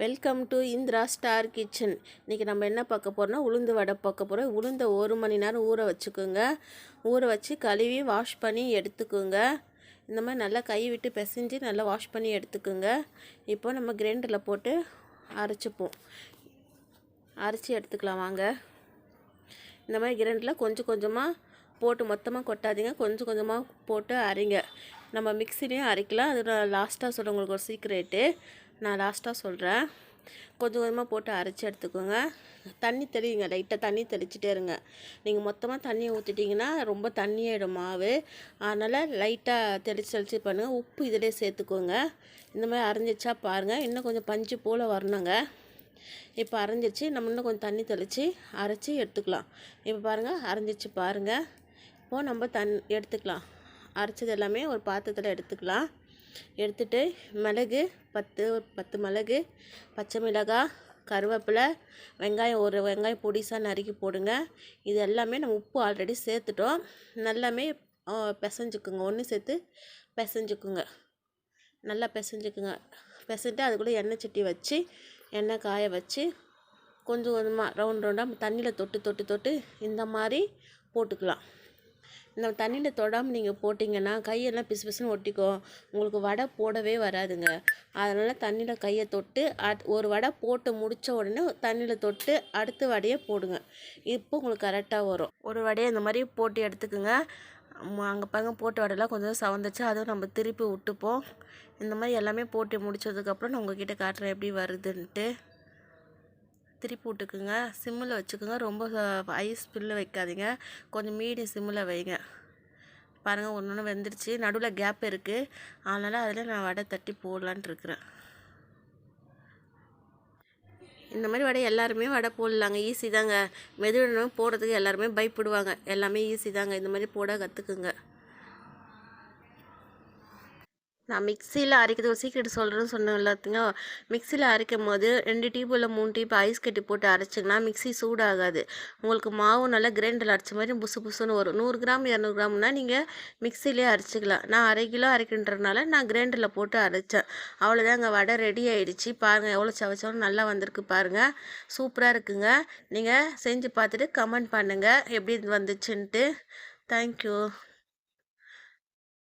Welcome to Indira star kitchen இன்றைக்கி நம்ம என்ன பார்க்க போகிறோம்னா உளுந்து வடை பார்க்க போகிறோம் உளுந்தை ஒரு மணி நேரம் ஊற வச்சுக்கோங்க. ஊற வச்சு கழுவி வாஷ் பண்ணி எடுத்துக்கோங்க. இந்த மாதிரி நல்லா கை விட்டு பிசைஞ்சு நல்லா வாஷ் பண்ணி எடுத்துக்கோங்க. இப்போ நம்ம கிரைண்டரில் போட்டு அரைச்சிப்போம். அரைச்சி எடுத்துக்கலாம் வாங்க. இந்த மாதிரி கிரைண்டரில் கொஞ்சம் கொஞ்சமாக போட்டு மொத்தமாக கொட்டாதீங்க. கொஞ்சம் கொஞ்சமாக போட்டு அரைங்க. நம்ம மிக்சிலையும் அரைக்கலாம். அது நான் லாஸ்ட்டாக சொல்கிறேன் உங்களுக்கு ஒரு சீக்ரெட்டு நான் லாஸ்ட்டாக சொல்கிறேன் கொஞ்சம் கொஞ்சமாக போட்டு அரைச்சி எடுத்துக்கோங்க. தண்ணி தெளிங்க லைட்டாக தண்ணி தெளிச்சிட்டே இருங்க. நீங்கள் மொத்தமாக தண்ணியை ஊற்றிட்டிங்கன்னா ரொம்ப தண்ணியாயிடும் மாவு. அதனால் லைட்டாக தெளித்து தெளித்து பண்ணுங்கள் உப்பு இதிலே சேர்த்துக்கோங்க. இந்த மாதிரி அரைஞ்சிச்சா பாருங்கள் இன்னும் கொஞ்சம் பஞ்சு போல் வரணுங்க. இப்போ அரைஞ்சிச்சு நம்ம இன்னும் கொஞ்சம் தண்ணி தெளித்து அரைச்சி எடுத்துக்கலாம். இப்போ பாருங்கள் அரைஞ்சிச்சு பாருங்கள் இப்போது நம்ம தன் எடுத்துக்கலாம். அரைச்சது எல்லாமே ஒரு பாத்திரத்தில் எடுத்துக்கலாம். எடுத்துட்டு மிளகு பத்து பத்து மிளகு பச்சை மிளகாய் கருவேப்பிலை வெங்காயம் ஒரு வெங்காயம் பொடிசாக நறுக்கி போடுங்க. இது எல்லாமே நம்ம உப்பு ஆல்ரெடி சேர்த்துட்டோம். நல்லாமே பிசைஞ்சுக்குங்க. ஒன்று சேர்த்து பிசைஞ்சுக்குங்க. நல்லா பிசைஞ்சுக்குங்க. பிசைஞ்சிட்டு அதுக்குள்ளே எண்ணெய் சட்டி வச்சு எண்ணெய் காய வச்சு கொஞ்சம் கொஞ்சமாக ரவுண்ட் ரவுண்டாக தண்ணியில் தொட்டு தொட்டு தொட்டு இந்த மாதிரி போட்டுக்கலாம். இந்த தண்ணியில் தொடாமல் நீங்கள் போட்டிங்கன்னா கையெல்லாம் பிசு பிசுன்னு ஒட்டிக்கும். உங்களுக்கு வடை போடவே வராதுங்க. அதனால் தண்ணியில் கையை தொட்டு அட் ஒரு வடை போட்டு முடித்த உடனே தண்ணியில் தொட்டு அடுத்த வடையை போடுங்க. இப்போ உங்களுக்கு கரெக்டாக வரும். ஒரு வடையை இந்த மாதிரி போட்டு எடுத்துக்கோங்க. அங்கே பாருங்க போட்டு வடையெல்லாம் கொஞ்சம் சவந்துச்சு. அதுவும் நம்ம திருப்பி விட்டுப்போம். இந்த மாதிரி எல்லாமே போட்டு முடிச்சதுக்கப்புறம் நான் உங்ககிட்ட காட்டுறேன் எப்படி வருதுன்ட்டு. திருப்பி விட்டுக்குங்க. சிம்மில் வச்சுக்கோங்க. ரொம்ப ஐஸ் ஸ்பில்லில் வைக்காதீங்க. கொஞ்சம் மீடியம் சிம்மில் வைங்க. பாருங்கள் ஒன்று ஒன்று வெந்துருச்சு. நடுவில் கேப் இருக்குது அதனால் அதில் நான் வடை தட்டி போடலான் இருக்கிறேன். இந்த மாதிரி வடை எல்லாருமே வடை போடலாங்க. ஈஸி தாங்க. மெதுவடை போடுறதுக்கு எல்லாருமே பயப்படுவாங்க. எல்லாமே ஈஸி தாங்க. இந்த மாதிரி போட கற்றுக்குங்க நான் மிக்சியில் அரைக்கிறது ஒரு சீக்கிரம் சொல்கிறேன்னு சொன்னேன் எல்லாத்துங்க மிக்சியில் அரைக்கும் போது ரெண்டு டீப் இல்லை மூணு டீப் ஐஸ் கட்டி போட்டு அரைச்சிங்கன்னா மிக்சி சூடாகாது. உங்களுக்கு மாவு நல்லா கிரைண்டரில் அரைச்ச மாதிரி புசு புசுன்னு வரும். நூறு கிராம் இரநூறு கிராம்னா நீங்கள் மிக்சிலே அரைச்சிக்கலாம். நான் அரை கிலோ அரைக்கின்றனால நான் கிரைண்டரில் போட்டு அரைச்சேன். அவ்வளோதாங்க வடை ரெடி ஆகிடுச்சு பாருங்கள் எவ்வளோ சவச்சவனும் நல்லா வந்திருக்கு பாருங்கள் சூப்பராக இருக்குங்க. நீங்கள் செஞ்சு பார்த்துட்டு கமெண்ட் பண்ணுங்கள் எப்படி வந்துச்சுன்ட்டு. தேங்க்யூ